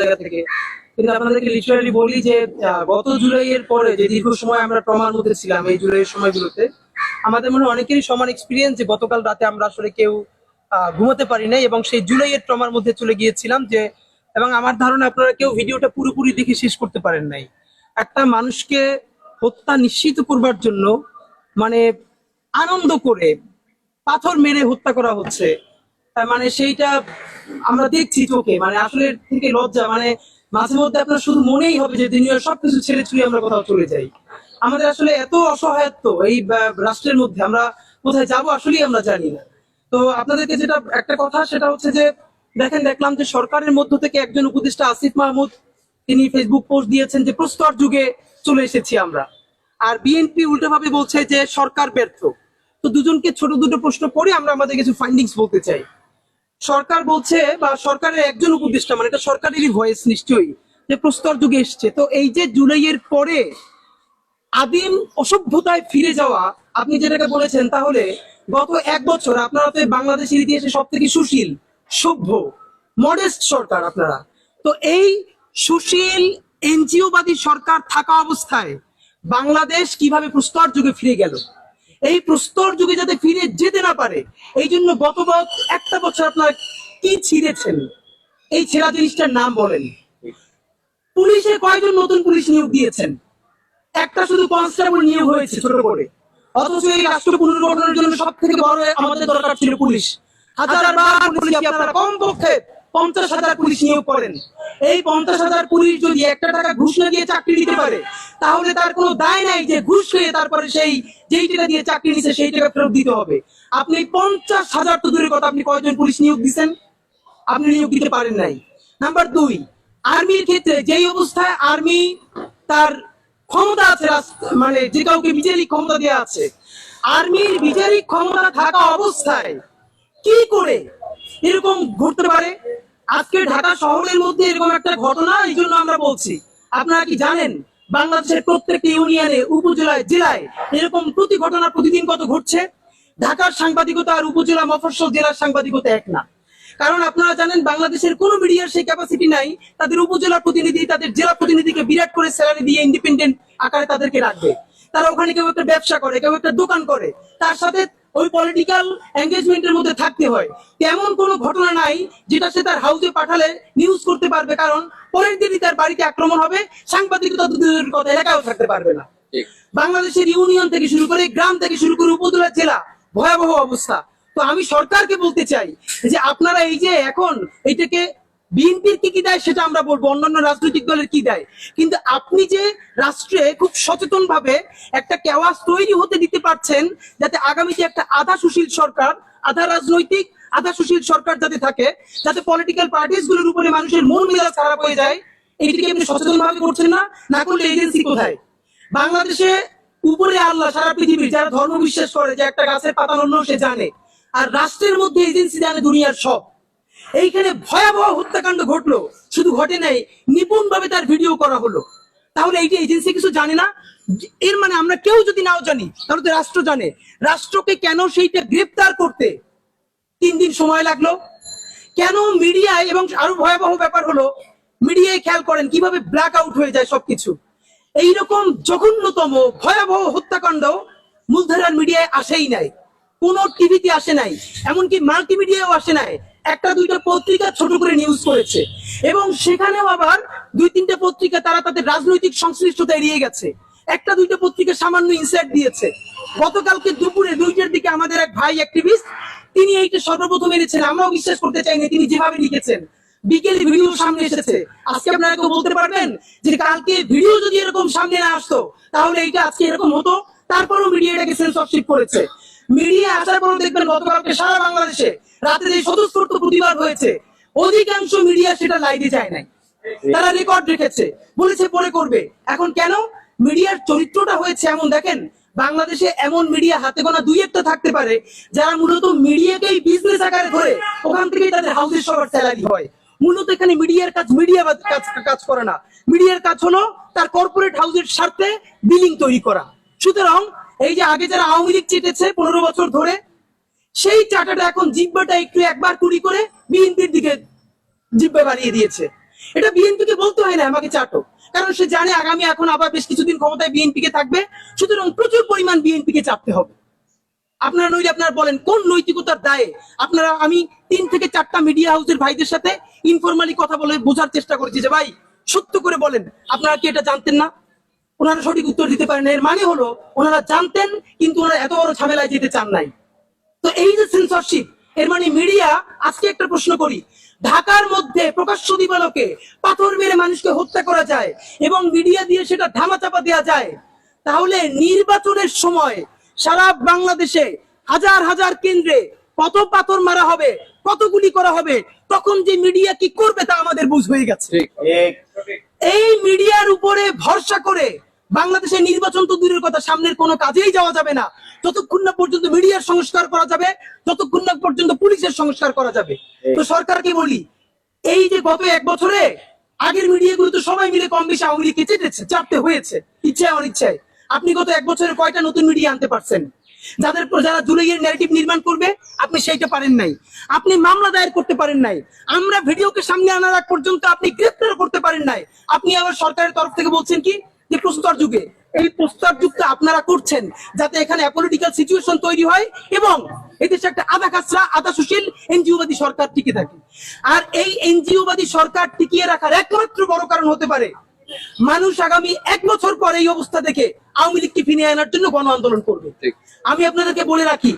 জায়গা থেকে। কিন্তু আপনাদেরকে লিটারালি বলি যে গত জুলাইয়ের পরে যে দীর্ঘ সময় আমরা ট্রমার মধ্যে ছিলাম এই জুলাইয়ের সময়গুলোতে, আমাদের মনে অনেকেরই সমান এক্সপিরিয়েন্স যে গতকাল রাতে আমরা আসলে কেউ ঘুমাতে পারি নাই এবং সেই জুলাইয়ের ট্রমার মধ্যে চলে গিয়েছিলাম যে, এবং আমার ধারণা আপনারা কেউ ভিডিওটা পুরোপুরি দেখে শেষ করতে পারেন নাই। একটা মানুষকে হত্যা নিশ্চিত করবার জন্য মানে আনন্দ করে পাথর মেরে হত্যা করা হচ্ছে মানে সেইটা আমরা দেখছি চোখে। মানে আসলে থেকে লজ্জা মানে মাঝে মধ্যে আপনার শুধু মনেই হবে যে দুনিয়ার সবকিছু ছেড়ে ছুড়ে আমরা কোথাও চলে যাই। আমাদের আসলে এত অসহায়ত্ব এই রাষ্ট্রের মধ্যে, আমরা কোথায় যাব আসলেই আমরা জানি না। তো আপনাদেরকে যেটা একটা কথা, সেটা হচ্ছে যে, দেখেন, দেখলাম যে সরকারের মধ্য থেকে একজন উপদেষ্টা আসিফ মাহমুদ, তিনি ফেসবুক পোস্ট দিয়েছেন যে প্রস্তর যুগে চলে এসেছি আমরা। আর বিএনপি উল্টোভাবে বলছে যে সরকার ব্যর্থ। তো দুজনকে ছোট দুটো প্রশ্ন করে আমরা আমাদের কিছু ফাইন্ডিংস বলতে চাই। সরকার বলছে বা সরকারের একজন উপদেষ্টা মানে এটা সরকারেরই ভয়েস নিশ্চয়ই, যে প্রস্তর যুগে এসছে। তো এই যে জুলাইয়ের পরে আদিম অসভ্যতায় ফিরে যাওয়া, আপনি যেটাকে বলেছেন, তাহলে গত এক বছর আপনারা তো বাংলাদেশের ইতিহাসে সব থেকে সুশীল, সভ্য মডেস্ট সরকার আপনারা। তো এই সুশীল এনজিওবাদী সরকার থাকা অবস্থায় বাংলাদেশ কীভাবে প্রস্তর যুগে ফিরে গেল? এই প্রস্তর যুগে যাতে ফিরে যেতে না পারে, এই জন্য গত একটা বছর আপনারা কি ছিঁড়েছেন? এই ছেঁড়া জিনিসটার নাম বলেন। পুলিশে কয়জন নতুন পুলিশ নিয়োগ দিয়েছেন? একটা শুধু কনস্টেবল নিয়োগ হয়েছে ছোট করে। অথচ এই রাষ্ট্র পুনর্গঠনের জন্য সব থেকে বড় আমাদের দরকার ছিল পুলিশ। হাজার বার পুলিশ আপনারা কমপক্ষে পঞ্চাশ হাজার পুলিশ নিয়োগ করেন। এই পঞ্চাশ হাজার পুলিশ যদি একটা টাকা ঘুষ না দিয়ে চাকরি দিতে পারে, তাহলে তার কোনো দায় নাই যে ঘুষ খেয়ে তারপরে সেই যেই টাকা দিয়ে চাকরি নিছে সেই টাকা ফেরত দিতে হবে। আপনি পঞ্চাশ হাজার তো দূরের কথা, আপনি কয়জন পুলিশ নিয়োগ দিচ্ছেন আপনি নিয়োগ দিতে পারেন নাই। নাম্বার দুই, আর্মির ক্ষেত্রে যেই অবস্থায় আর্মি তার ক্ষমতা আছে মানে যে কাউকে বিচারিক ক্ষমতা দেওয়া আছে, আর্মির বিচারিক ক্ষমতা থাকা অবস্থায় কি করে এরকম ঘটতে পারে? আজকে ঢাকা শহরের মধ্যে এরকম একটা ঘটনা এই জন্য আমরা বলছি। আপনারা কি জানেন, বাংলাদেশের প্রত্যেকটি ইউনিয়নে, উপজেলায়, জেলায় এরকম প্রতি ঘটনা প্রতিদিন কত ঘটছে? ঢাকার সাংবাদিকতা আর উপজেলা মফস্বল জেলার সাংবাদিকতা এক না। কারণ আপনারা জানেন, বাংলাদেশের কোনো মিডিয়ার সেই ক্যাপাসিটি নাই, তাদের উপজেলা প্রতিনিধি, তাদের জেলা প্রতিনিধিকে বিরাট করে স্যালারি দিয়ে ইন্ডিপেন্ডেন্ট আকারে তাদেরকে রাখবে। তারা ওখানে কেউ একটা ব্যবসা করে, কেউ একটা দোকান করে। তার সাথে ওই পলিটিক্যাল এঙ্গেজমেন্টের মধ্যে থাকতে হয়। তেমন কোনো ঘটনা নাই যেটা সে তার হাউসে পাঠালে নিউজ করতে পারবে কারণ পরের দিনই তার বাড়িতে আক্রমণ হবে সাংবাদিকতা কথা এলাকাও থাকতে পারবে না। বাংলাদেশের ইউনিয়ন থেকে শুরু করে গ্রাম থেকে শুরু করে উপজেলা জেলা ভয়াবহ অবস্থা। তো আমি সরকারকে বলতে চাই যে আপনারা এই যে এখন এইটাকে বিএনপির কি কি দেয় সেটা আমরা বলব, অন্যান্য রাজনৈতিক দলের কি দেয়? কিন্তু আপনি যে রাষ্ট্রে খুব সচেতন ভাবে একটা কেওয়াস তৈরি হতে দিতে পারছেন, যাতে আগামীতে একটা আধা সুশীল সরকার, আধা রাজনৈতিক, আধা সুশীল সরকার যাতে থাকে, যাতে পলিটিক্যাল পার্টিসগুলোর উপরে মানুষের মন মেজাজ খারাপ হয়ে যায় এইটিকে আপনি সচেতন ভাবে করছেন না? না করলে এজেন্সি কোথায়? বাংলাদেশে উপরে আল্লাহ সারা পৃথিবীর যারা ধর্ম বিশ্বাস করে যে একটা গাছের পাতা অন্য সে জানে, আর রাষ্ট্রের মধ্যে এজেন্সি জানে দুনিয়ার সব। এইখানে ভয়াবহ হত্যাকাণ্ড ঘটলো। শুধু ঘটে নাই নিপুণ ভাবে তার ভিডিও করা হলো। তাহলে এইটা এজেন্সি কিছু জানে না, এর মানে আমরা কেউ যদি নাও জানি, তাহলে তো রাষ্ট্র জানে। রাষ্ট্রকে কেন সেইটা গ্রেপ্তার করতে তিন দিন সময় লাগল? কেন মিডিয়ায়, এবং আরও ভয়াবহ ব্যাপার হলো, মিডিয়ায় খেয়াল করেন কীভাবে ব্ল্যাক আউট হয়ে যায় সবকিছু। এইরকম জঘন্যতম, ভয়াবহ হত্যাকাণ্ড মূলধারার মিডিয়ায় আসেই নাই। কোন টিভিতে আসে নাই, এমনকি মাল্টিমিডিয়াও আসে নাই। একটা দুইটা পত্রিকা ছোট করে নিউজ করেছে। এবং সেখানেও আবার দুই তিনটা পত্রিকা তারা তাদের রাজনৈতিক সংশ্লিষ্টতা এড়িয়ে গেছে। একটা দুইটা পত্রিকা সামান্য ইনসাইট দিয়েছে। গতকালকে দুপুরে দুইটার দিকে আমাদের এক ভাই অ্যাক্টিভিস্ট তিনি এইটা সর্বপ্রথম এনেছেন। আমরাও বিশ্বাস করতে চাইনি তিনি যেভাবে লিখেছেন। বিকেলে ভিডিও সামনে এসেছে। আজকে আপনারা কেউ বলতে পারবেন যে কালকে ভিডিও যদি এরকম সামনে না আসতো, তাহলে এইটা আজকে এরকম হতো? তারপরেও মিডিয়া এটাকে সেন্সরশিপ করেছে। মিডিয়া আসার পরও দেখবেন গতকালকে সারা বাংলাদেশে। রাতে যে স্বতঃস্ফূর্ত প্রতিবাদ হয়েছে অধিকাংশ মিডিয়া সেটা লাইভে যায় নাই। তারা রেকর্ড রেখেছে বলেছে পরে করবে। এখন কেন? মিডিয়ার চরিত্রটা হয়েছে এমন দেখেন বাংলাদেশে এমন মিডিয়া হাতে গোনা দুই একটা থাকতে পারে যারা মূলত মিডিয়াকেই বিজনেস আকারে ধরে ওখান থেকেই তাদের হাউসের সবার স্যালারি হয়। মূলত এখানে মিডিয়ার কাজ মিডিয়া কাজ কাজ করে না। মিডিয়ার কাজ হলো তার কর্পোরেট হাউসের স্বার্থে বিলিং তৈরি করা। সুতরাং এই যে আগে যারা আওয়ামী লীগ চেটেছে পনেরো বছর ধরে সেই চাটাটা এখন জিব্বাটা একটু একবার কুড়ি করে বিএনপির দিকে জিব্বা বাড়িয়ে দিয়েছে। এটা বিএনপি কে বলতে হয় না, আমাকে চাটো। কারণ সে জানে আগামী এখন আবার বেশ কিছুদিন ক্ষমতায় বিএনপি কে থাকবে। সুতরাং প্রচুর পরিমাণ বিএনপি কে চাপতে হবে। আপনারা নইলে আপনারা বলেন, কোন নৈতিকতার দায়ে আপনারা, আমি তিন থেকে চারটা মিডিয়া হাউসের ভাইদের সাথে ইনফরমালি কথা বলে বোঝার চেষ্টা করেছি যে, ভাই, সত্য করে বলেন, আপনারা কি এটা জানতেন না? ওনারা সঠিক উত্তর দিতে পারেন। এর মানে হলো, ওনারা জানতেন, কিন্তু ওনারা এত বড় ঝামেলায় যেতে চান নাই। তো এই যে সেন্সরশিপ এর মানে মিডিয়া আজকে একটা প্রশ্ন করি। ঢাকার মধ্যে প্রকাশ্য দিবালোকে পাথর মেরে মানুষকে হত্যা করা যায় এবং মিডিয়া দিয়ে সেটা ধামাচাপা দেওয়া যায় তাহলে নির্বাচনের সময় সারা বাংলাদেশে হাজার হাজার কেন্দ্রে কত পাথর মারা হবে কত গুলি করা হবে তখন যে মিডিয়া কি করবে তা আমাদের বুঝ হয়ে গেছে। এই মিডিয়ার উপরে ভরসা করে বাংলাদেশে নির্বাচন তো দূরের কথা সামনের কোনো কাজেই যাওয়া যাবে না। যতক্ষণ না পর্যন্ত মিডিয়ার সংস্কার করা যাবে ততক্ষণ না পর্যন্ত পুলিশের সংস্কার করা যাবে। তো সরকারকে বলি এই যে গত এক বছরে আগের মিডিয়াগুলো তো সবাই মিলে কম বেশি আওয়ামী লীগকে চেটেছে চাপতে হয়েছে ইচ্ছায় অনিচ্ছায়। আপনি গত এক বছরে কয়টা নতুন মিডিয়া আনতে পারছেন? যাদের যারা জুলাইয়ের ন্যারেটিভ নির্মাণ করবে আপনি সেইটা পারেন নাই। আপনি মামলা দায়ের করতে পারেন নাই। আমরা ভিডিওকে সামনে আনার আগ পর্যন্ত আপনি গ্রেফতার করতে পারেন নাই। আপনি আবার সরকারের তরফ থেকে বলছেন কি যে প্রস্তর যুগে এই প্রস্তর যুগটা আপনারা করছেন যাতে এখানে পলিটিক্যাল সিচুয়েশন তৈরি হয় এবং এদেশে একটা আধা আধা সুশীল এনজিওবাদী সরকার টিকে থাকে। আর এই এনজিওবাদী সরকার টিকিয়ে রাখার একমাত্র বড় কারণ হতে পারে মানুষ আগামী এক বছর পর এই অবস্থা দেখে আওয়ামী লীগকে ফিরিয়ে আনার জন্য গণ আন্দোলন করবে। আমি আপনাদেরকে বলে রাখি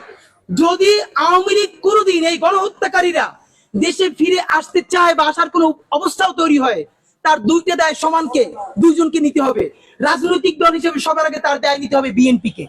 যদি আওয়ামী লীগ কোনোদিন এই গণহত্যাকারীরা দেশে ফিরে আসতে চায় বা আসার কোনো অবস্থাও তৈরি হয় তার দুইটা দায় সমানকে, দুইজনকে নিতে হবে। রাজনৈতিক দল হিসেবে সবার আগে তার দায় নিতে হবে বিএনপি কে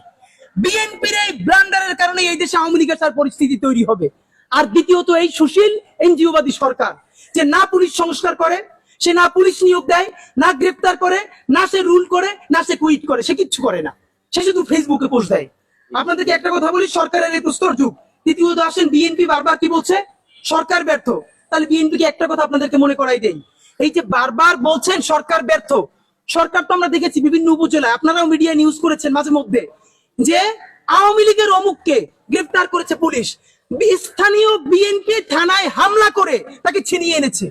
বিএনপির এই ব্লান্ডারের কারণে এই দেশে আওয়ামী লীগের তার পরিস্থিতি তৈরি হবে। আর দ্বিতীয়ত এই সুশীল এনজিওবাদী সরকার, যে না পুলিশ সংস্কার করে, সে না পুলিশ নিয়োগ দেয়, না গ্রেপ্তার করে, না সে রুল করে, না সে কুইট করে, সে কিচ্ছু করে না। সে শুধু ফেসবুকে পোস্ট দেয়। আপনাদেরকে একটা কথা বলি, সরকারের এই প্রস্তর যুগ। দ্বিতীয়ত আসেন বিএনপি বারবার কি বলছে? সরকার ব্যর্থ। তাহলে বিএনপি কে একটা কথা আপনাদেরকে মনে করাই দেই। এই যে বারবার বলছেন সরকার ব্যর্থ। সরকার তো আমরা দেখেছি বিভিন্ন উপজেলায়, আপনারাও মিডিয়া নিউজ করেছেন মাঝে মধ্যে, যে আওয়ামী লীগের অমুককে গ্রেফতার করেছে পুলিশ। স্থানীয় বিএনপি থানায় হামলা করে তাকে ছিনিয়ে এনেছে।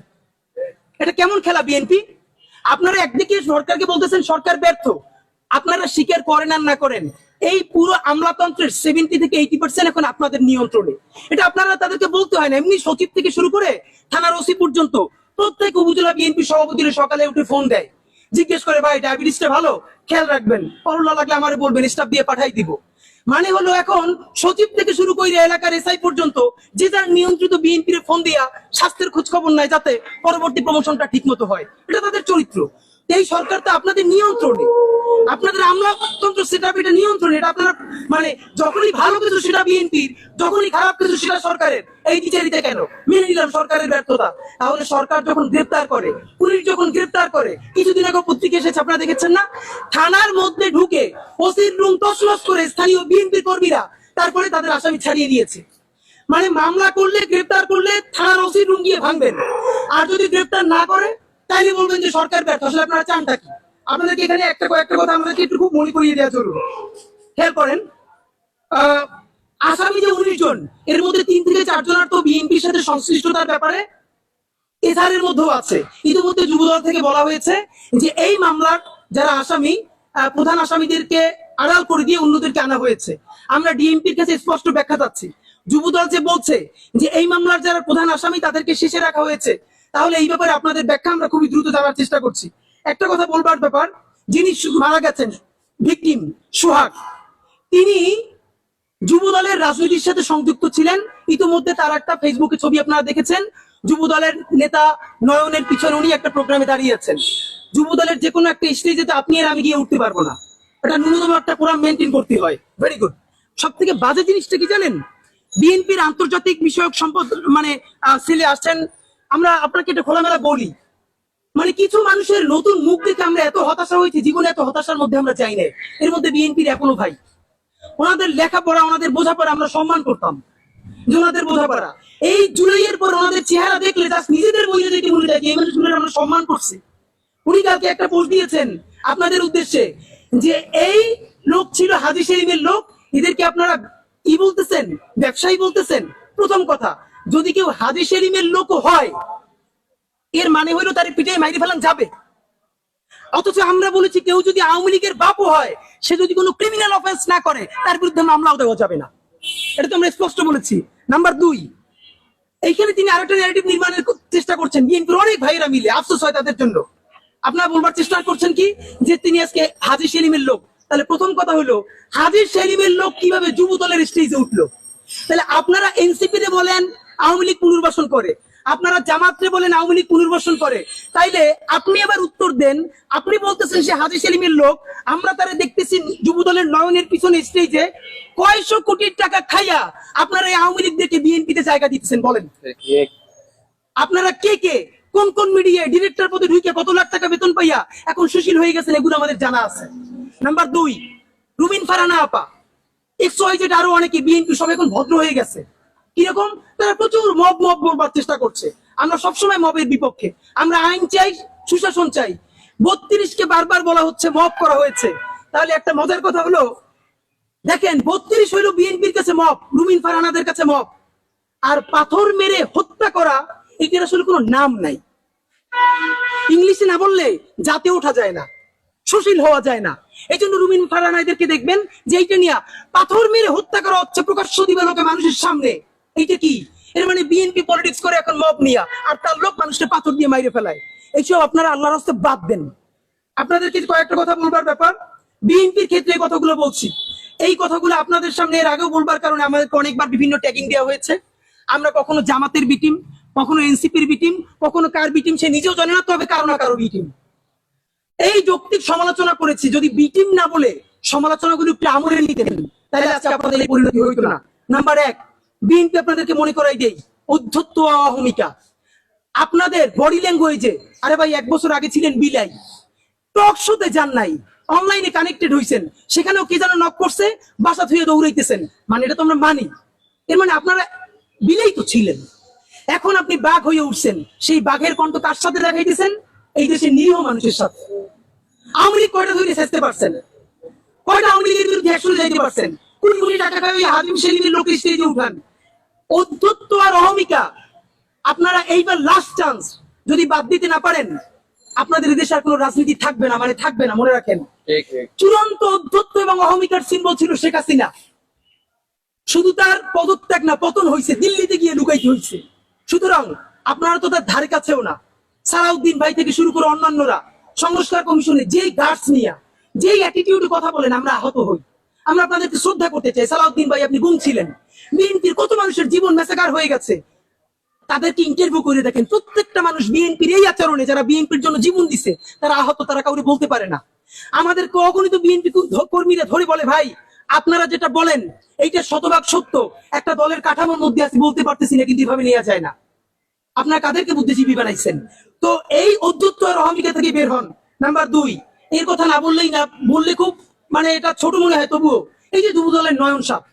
এটা কেমন খেলা বিএনপি আপনারা একদিকে সরকারকে বলতেছেন সরকার ব্যর্থ। আপনারা স্বীকার করেন আর না করেন, এই পুরো আমলাতন্ত্রের সেভেন্টি থেকে এইটি পার্সেন্ট এখন আপনাদের নিয়ন্ত্রণে। এটা আপনারা তাদেরকে বলতে হয় না, এমনি সচিব থেকে শুরু করে থানার ওসি পর্যন্ত প্রত্যেক উপজেলা বিএনপি সভাপতিরা সকালে উঠে ফোন দেয়। জিজ্ঞেস করে, ভাই ডায়াবেটিসটা ভালো? খেয়াল রাখবেন। করোনা লাগলে আমার বলবেন স্টাফ দিয়ে পাঠাই দিব। মানে হলো এখন সচিব থেকে শুরু করে এলাকার এসআই পর্যন্ত যে যার নিয়ন্ত্রিত বিএনপির ফোন দিয়া স্বাস্থ্যের খোঁজ খবর নাই যাতে পরবর্তী প্রমোশনটা ঠিক মতো হয়। এটা তাদের চরিত্র। এই সরকার তো আপনাদের নিয়ন্ত্রণে। আপনাদের আমলাতন্ত্র সেটা এটা নিয়ন্ত্রণে, এটা আপনারা মানে যখনই ভালো কিছু সেটা বিএনপির, যখনই খারাপ কিছু সেটা সরকারের। এই বিচারিতে কেন? মেনে নিলাম সরকারের ব্যর্থতা। তাহলে সরকার যখন গ্রেপ্তার করে, পুলিশ যখন গ্রেপ্তার করে, কিছুদিন আগে পত্রিকা এসেছে, আপনারা দেখেছেন না? থানার মধ্যে ঢুকে ওসির রুম তছনছ করে স্থানীয় বিএনপি কর্মীরা তারপরে তাদের আসামি ছাড়িয়ে দিয়েছে। মানে মামলা করলে, গ্রেপ্তার করলে থানার ওসির রুম গিয়ে ভাঙবেন। আর যদি গ্রেপ্তার না করে তাইলে বলবেন যে সরকার ব্যর্থ। আসলে আপনারা চানটা কি? আপনাদেরকে এখানে একটা কয়েকটা কথা আমাদেরকে একটু খুব মনে করিয়ে দেওয়া জরুরি। খেয়াল করেন আসামি যে উনিশ জন, এর মধ্যে তিন থেকে চার জনের তো বিএনপির সাথে সংশ্লিষ্টতার ব্যাপারে এধারের মধ্যেও আছে। ইতিমধ্যে যুবদল থেকে বলা হয়েছে যে এই মামলার যারা আসামি প্রধান আসামিদেরকে আড়াল করে দিয়ে অন্যদেরকে আনা হয়েছে। আমরা ডিএমপির কাছে স্পষ্ট ব্যাখ্যা চাচ্ছি। যুবদল যে বলছে যে এই মামলার যারা প্রধান আসামি, তাদেরকে শেষে রাখা হয়েছে। তাহলে এই ব্যাপারে আপনাদের ব্যাখ্যা আমরা খুবই দ্রুত জানার চেষ্টা করছি। একটা কথা বলবার ব্যাপার, যিনি মারা গেছেন, ভিকটিম সোহাগ, তিনি যুব দলের রাজনীতির সাথে সংযুক্ত ছিলেন। ইতিমধ্যে তার একটা ফেসবুকে ছবি আপনারা দেখেছেন যুব দলের নেতা নয়নের পিছনে উনি একটা প্রোগ্রামে দাঁড়িয়েছেন যুব দলের যে কোনো একটা স্টেজে আপনি আর আমি গিয়ে উঠতে পারব না। এটা ন্যূনতম একটা কোরআন মেনটেন করতে হয়। ভেরি গুড সব থেকে বাজে জিনিসটা কি জানেন? বিএনপির আন্তর্জাতিক বিষয়ক সম্পদ মানে ছেলে আসছেন আমরা আপনাকে এটা খোলামেলা বলি মানে কিছু মানুষের নতুন মুখ দেখে আমরা এত হতাশা হয়েছি, জীবনে এত হতাশার মধ্যে আমরা চাই না এর মধ্যে বিএনপির এখনও ভাই। ওনাদের লেখাপড়া, ওনাদের বোঝাপড়া আমরা সম্মান করতাম। ওনাদের বোঝাপড়া। এই জুলাইয়ের পর ওনাদের চেহারা দেখলে জাস্ট নিজেদের মহিলা দেখে মনে যায় এই মানুষগুলোর আমরা সম্মান করছি। উনি কালকে একটা পোস্ট দিয়েছেন আপনাদের উদ্দেশ্যে, যে এই লোক ছিল হাজি সেলিমের লোক, এদেরকে আপনারা কি বলতেছেন? ব্যবসায়ী বলতেছেন? প্রথম কথা, যদি কেউ হাজি সেলিমের লোক হয়, এর মানে হইল তার পিঠে মাইরে ফেলান যাবে। অথচ আমরা বলেছি কেউ যদি আওয়ামী লীগের বাপও হয়, সে যদি কোনো ক্রিমিনাল অফেন্স না করে, তার বিরুদ্ধে মামলাও দেওয়া যাবে না। এটা তো আমরা স্পষ্ট বলেছি। নাম্বার দুই, এইখানে তিনি আরেকটা ন্যারেটিভ নির্মাণের চেষ্টা করছেন। বিএনপির অনেক ভাইরা মিলে, আফসোস হয় তাদের জন্য। আপনারা বলবার চেষ্টা করছেন কি? যে তিনি আজকে হাজি সেলিমের লোক। তাহলে প্রথম কথা হলো হাজি সেলিমের লোক কীভাবে যুব দলের স্টেজে উঠল? তাহলে আপনারা এনসিপি তে বলেন আওয়ামী লীগ পুনর্বাসন করে। আপনারা জামাতরে বলেন আওয়ামী লীগ পুনর্বাসন করে। তাইলে আপনি আবার উত্তর দেন। আপনি বলতেছেন সে হাজি সেলিমের লোক। আমরা তারা দেখতেছি যুব দলের নয়নের পিছনে স্টেজে কয়শো কোটি টাকা খাইয়া আপনারা এই আওয়ামী লীগদেরকে বিএনপিতে জায়গা দিতেছেন বলেন। আপনারা কে কে? কোন কোন মিডিয়ায় ডিরেক্টর পদে ঢুকে কত লাখ টাকা বেতন পাইয়া এখন সুশীল হয়ে গেছেন এগুলো আমাদের জানা আছে। নাম্বার দুই রুমিন ফারানা আপা। এক্স আরও অনেকে বিএনপি সব এখন ভদ্র হয়ে গেছে। কীরকম? তারা প্রচুর মব মব চেষ্টা করছে। আমরা সবসময় মবের বিপক্ষে। আমরা আইন চাই, সুশাসন চাই। বত্রিশকে বারবার বলা হচ্ছে মব করা হয়েছে। তাহলে একটা মজার কথা হলো, দেখেন, বত্রিশ হইল বিএনপির কাছে মব, রুমিন ফারানাদের কাছে মব। আর পাথর মেরে হত্যা করা, এটার আসলে কোনো নাম নাই। ইংলিশে না বললে জাতে ওঠা যায় না, সুশীল হওয়া যায় না। এই জন্য রুমিন ফারানাইদেরকে দেখবেন যে এইটা নিয়ে পাথর মেরে হত্যা করা হচ্ছে প্রকাশ্য দিবে লোকে মানুষের সামনে। এইটা কি? এর মানে বিএনপি পলিটিক্স করে এখন মব নিয়া আর তার লোক মানুষকে পাথর দিয়ে মাইরে ফেলায়। এইসব আপনারা আল্লাহর হস্তে বাদ দেন। আপনাদেরকে কয়েকটা কথা বলবার ব্যাপার। বিএনপির ক্ষেত্রে এই কথাগুলো বলছি। এই কথাগুলো আপনাদের সামনে এর আগেও বলবার কারণে আমাদেরকে অনেকবার বিভিন্ন ট্যাগিং দেওয়া হয়েছে। আমরা কখনো জামাতের বিটিম কখনো এনসিপির বিটিম কখনো কার বিটিম সে নিজেও জানে না তবে কারও না কারও বিটিম এই যৌক্তিক সমালোচনা করেছি, যদি বিটিম না বলে সমালোচনাগুলো একটু আমলে নিতেন তাহলে আজকে আপনাদের এই পরিণতি হইতো না। নাম্বার এক, বিএনপি আপনাদেরকে মনে করাই দেই অধ্যত্ত অহমিকা। আপনাদের বডি ল্যাঙ্গুয়েজে আরে ভাই, এক বছর আগে ছিলেন বিলাই। টক শোতে যান নাই অনলাইনে কানেক্টেড হইছেন, সেখানেও কে যেন নক করছে, বাসা ধুয়ে দৌড়াইতেছেন। মানে এটা তো আমরা মানি। এর মানে আপনারা বিলাই তো ছিলেন। এখন আপনি বাঘ হয়ে উঠছেন, সেই বাঘের কণ্ঠ কার সাথে দেখাইতেছেন? এই দেশের নিরীহ মানুষের সাথে। আওয়ামী লীগ কয়টা ধরে চেষ্টা পারছেন কয়টা আওয়ামী লীগের বিরুদ্ধে একশো যাইতে পারছেন কোটি কোটি টাকা খাই ওই হাজিম সেলিমের লোক স্টেজে উঠান? অধ্যত্ত আর অহমিকা আপনারা এইবার লাস্ট চান্স যদি বাদ দিতে না পারেন আপনাদের দেশে আর কোনো রাজনীতি থাকবে না মানে থাকবে না মনে রাখেন। ঠিক ঠিক। চূড়ান্ত অধ্যত্ত এবং অহমিকার সিম্বল ছিল শেখ হাসিনা। শুধু তার পদত্যাগ না পতন হয়েছে দিল্লিতে গিয়ে লুকাইতে হয়েছে সুতরাং আপনারা তো তার ধারে কাছেও না। সালাউদ্দিন ভাই থেকে শুরু করে অন্যান্যরা, সংস্কার কমিশনে যেই গার্ডস নিয়ে, যেই অ্যাটিটিউডে কথা বলেন, আমরা আহত হই। আমরা আপনাদেরকে শ্রদ্ধা করতে চাই। সালাউদ্দিন ভাই, আপনি গুম ছিলেন। বিএনপির কত মানুষের জীবন মেসাকার হয়ে গেছে? তাদেরকে ইন্টারভিউ করে দেখেন। প্রত্যেকটা মানুষ বিএনপির এই আচরণে, যারা বিএনপির জন্য জীবন দিছে, তারা আহত, তারা কাউকে বলতে পারে না। আমাদেরকে অগণিত বিএনপি কর্মীরা ধরে বলে, ভাই, আপনারা যেটা বলেন, এইটা শতভাগ সত্য। একটা দলের কাঠামোর মধ্যে আছে, বলতে পারতেছি না, কিন্তু এভাবে নেওয়া যায় না। আপনারা কাদেরকে বুদ্ধিজীবী বানাইছেন? তো এই আর অহমিকা থেকে বের হন। নাম্বার দুই এর কথা না বললেই না, বললে খুব মানে এটা ছোট মনে হয়, তবুও। এই যে যুব দলের নয়ন সাপ,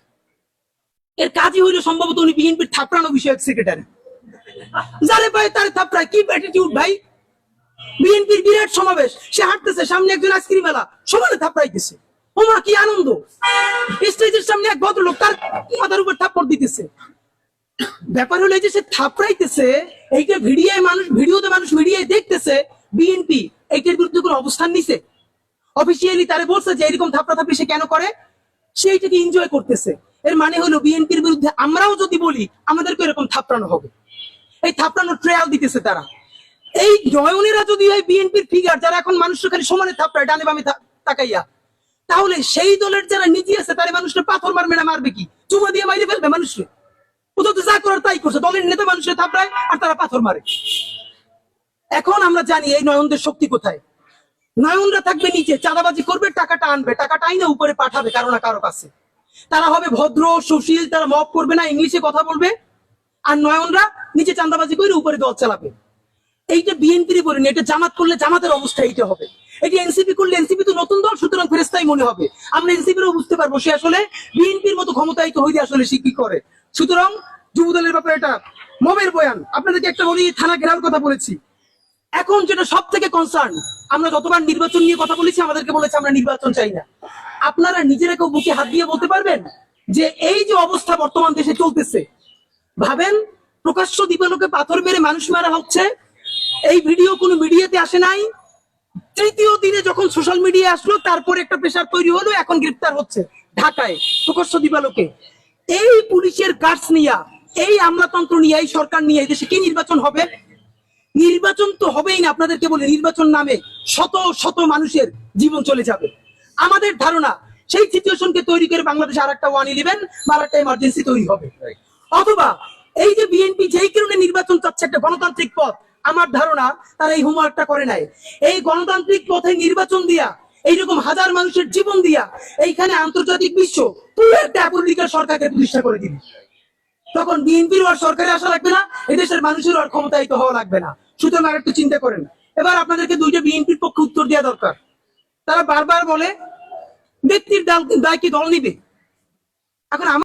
এর কাজই হইল সম্ভবত উনি বিএনপির থাপড়ানো বিষয়ক সেক্রেটারি যারে ভাই তার থাপড়ায়, কি অ্যাটিটিউড ভাই? বিএনপির বিরাট সমাবেশ, সে হাঁটতেছে, সামনে একজন আইসক্রিম মেলা, সমানে থাপড়াইতেছে। ওমা, কি আনন্দ! স্টেজের সামনে এক ভদ্রলোক তার মাথার উপর থাপ্পড় দিতেছে। ব্যাপার হলো এই যে সে থাপড়াইতেছে, এইটা ভিডিওয় মানুষ, ভিডিওতে মানুষ মিডিয়ায় দেখতেছে, বিএনপি এইটার বিরুদ্ধে কোনো অবস্থান নিছে। অফিসিয়ালি তারে বলছে যে এরকম থাপড়া থাপড়ি সে কেন করে? সে এইটাকে এনজয় করতেছে। এর মানে হলো বিএনপির বিরুদ্ধে আমরাও যদি বলি আমাদেরকে এরকম থাপড়ানো হবে। এই থাপড়ানোর ট্রায়াল দিতেছে তারা। এই নয়নেরা যদি হয় বিএনপির ফিগার যারা এখন মানুষের খালি সমানে থাপড়ায়, ডানে বামে তাকাইয়া, তাহলে সেই দলের যারা নীতি আছে, তারা মানুষকে পাথর মারবে না, মারবে কি? চুমা দিয়ে মাইরে ফেলবে মানুষকে? কোথাও তো যা করার তাই করছে। দলের নেতা মানুষের থাপড়ায় আর তারা পাথর মারে। এখন আমরা জানি এই নয়নদের শক্তি কোথায়। নয়নরা থাকবে নিচে, চাঁদাবাজি করবে, টাকাটা আনবে। টাকাটা আইনে উপরে পাঠাবে, কারও না কারও কাছে। তারা হবে ভদ্র, সুশীল, তারা মপ করবে না, ইংলিশে কথা বলবে। আর নয়নরা নিচে চাঁদাবাজি করে উপরে দল চালাবে। এইটা বিএনপির বলিনি এটা জামাত করলে জামাতের অবস্থা এইটা হবে। এটি এনসিপি করলে এনসিপি তো নতুন দল, সুতরাং ফেরেস্তাই মনে হবে। আমরা এনসিপিরও বুঝতে পারব সে আসলে বিএনপির মতো ক্ষমতায়িত হইলে আসলে সে কি করে। সুতরাং যুব দলের ব্যাপারে এটা মবের বয়ান। আপনাদেরকে একটা বলি, থানা ঘেরার কথা বলেছি। এখন যেটা সব থেকে কনসার্ন আমরা যতবার নির্বাচন নিয়ে কথা বলেছি, আমাদেরকে বলেছে আমরা নির্বাচন চাই না। আপনারা নিজেরা কেউ বুকে হাত দিয়ে বলতে পারবেন যে এই যে অবস্থা বর্তমান দেশে চলতেছে, ভাবেন প্রকাশ্য দিবালোকে পাথর মেরে মানুষ মারা হচ্ছে, এই ভিডিও কোনো মিডিয়াতে আসে নাই, তৃতীয় দিনে যখন সোশ্যাল মিডিয়া আসলো, তারপর একটা প্রেশার তৈরি হলো, এখন গ্রেপ্তার হচ্ছে ঢাকায় প্রকাশ্য দিবালোকে। এই পুলিশের কাজ নিয়া, এই আমলাতন্ত্র নিয়ে, এই সরকার নিয়ে দেশে কি নির্বাচন হবে? নির্বাচন তো হবেই না, আপনাদেরকে বলে, নির্বাচন নামে শত শত মানুষের জীবন চলে যাবে। আমাদের ধারণা, সেই সিচুয়েশনকে তৈরি করে বাংলাদেশে আর একটা ওয়ান ইলেভেন বা আর একটা এমার্জেন্সি তৈরি হবে। অথবা এই যে বিএনপি যেই কারণে নির্বাচন চাচ্ছে একটা গণতান্ত্রিক পথ, আমার ধারণা, তারা এই হোমওয়ার্কটা করে নাই। এই গণতান্ত্রিক পথে নির্বাচন দিয়া এইরকম হাজার মানুষের জীবন দিয়া এইখানে আন্তর্জাতিক বিশ্ব পুরো একটা অ্যাপুলিকার সরকারকে প্রতিষ্ঠা করে দিবে। তখন বিএনপির আর সরকারে আসা লাগবে না, এদেশের মানুষের আর ক্ষমতায়িত হওয়া লাগবে না। সুতরাং আর একটু চিন্তা করেন। এবার আপনাদেরকে দুইটা বিএনপির পক্ষে উত্তর দেওয়া দরকার। তারা বারবার বলে, ব্যক্তির দায় কি দল নিবে? এখন আমার